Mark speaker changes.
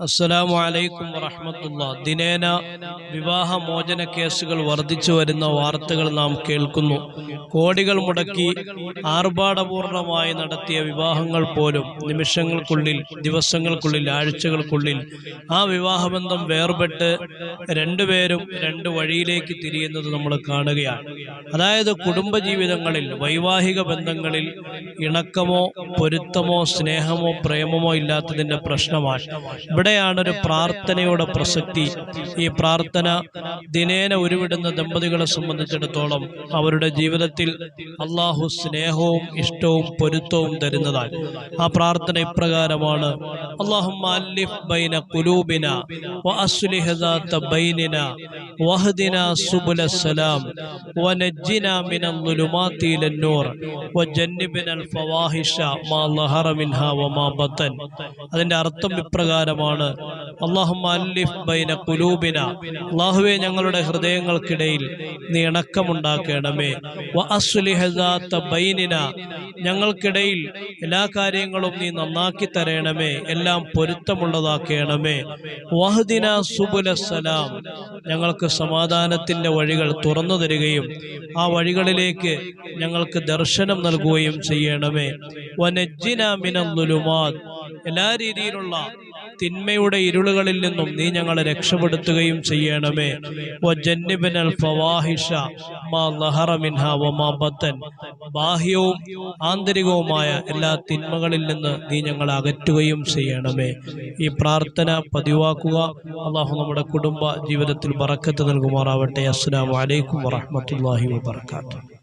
Speaker 1: അസ്സലാമു അലൈക്കും വറഹമത്തുള്ള. ദിനേന വിവാഹ മോചന കേസുകൾ വർദ്ധിച്ചു വരുന്ന വാർത്തകൾ നാം കേൾക്കുന്നു. കോടികൾ മുടക്കി ആർഭാടപൂർണമായി നടത്തിയ വിവാഹങ്ങൾ പോലും നിമിഷങ്ങൾക്കുള്ളിൽ ദിവസങ്ങൾക്കുള്ളിൽ ആഴ്ചകൾക്കുള്ളിൽ ആ വിവാഹബന്ധം വേർപെട്ട് രണ്ടുപേരും രണ്ട് വഴിയിലേക്ക് തിരിയുന്നത് നമ്മൾ കാണുകയാണ്. അതായത് കുടുംബജീവിതങ്ങളിൽ വൈവാഹിക ബന്ധങ്ങളിൽ ഇണക്കമോ പൊരുത്തമോ സ്നേഹമോ പ്രേമമോ ഇല്ലാത്തതിന്റെ പ്രശ്നമാണ്. അവിടെയാണ് ഒരു പ്രാർത്ഥനയുടെ പ്രസക്തി. ഈ പ്രാർത്ഥന ദിനേന ഉരുവിടുന്ന ദമ്പതികളെ സംബന്ധിച്ചിടത്തോളം അവരുടെ ജീവിതത്തിൽ അള്ളാഹു സ്നേഹവും ഇഷ്ടവും പൊരുത്തവും തരുന്നതാണ് ആ പ്രാർത്ഥന ഇപ്രകാരമാണ്. അതിന്റെ അർത്ഥം ഇപ്രകാരമാണ് ബൈന കുലൂബിന അള്ളാഹുവെ ഞങ്ങളുടെ ഹൃദയങ്ങൾക്കിടയിൽ നീ ഇണക്കമുണ്ടാക്കണമേ. ബൈനിന. ഞങ്ങൾക്കിടയിൽ എല്ലാ കാര്യങ്ങളും നീ നന്നാക്കി തരണമേ. എല്ലാം പൊരുത്തമുള്ളതാക്കണമേ. വഹദിന സുബുലസലാം ഞങ്ങൾക്ക് സമാധാനത്തിന്റെ വഴികൾ തുറന്നു തരികയും ആ വഴികളിലേക്ക് ഞങ്ങൾക്ക് ദർശനം നൽകുകയും ചെയ്യണമേ. വനജ്ജിന മിനുലുമാത് എല്ലാ രീതിയിലുള്ള തിന്മയുടെ ഇരുളുകളിൽ നിന്നും നീ ഞങ്ങളെ രക്ഷപ്പെടുത്തുകയും ചെയ്യണമേ. ബാഹ്യവും ആന്തരികവുമായ എല്ലാ തിന്മകളിൽ നിന്ന് നീ ഞങ്ങളെ അകറ്റുകയും ചെയ്യണമേ. ഈ പ്രാർത്ഥന പതിവാക്കുക. അള്ളാഹു നമ്മുടെ കുടുംബ ജീവിതത്തിൽ ബറക്കത്ത് നൽകുമാറാവട്ടെ. അസ്സലാമു അലൈക്കും വറഹ്മത്തുള്ളാഹി വബർക്കാത്തു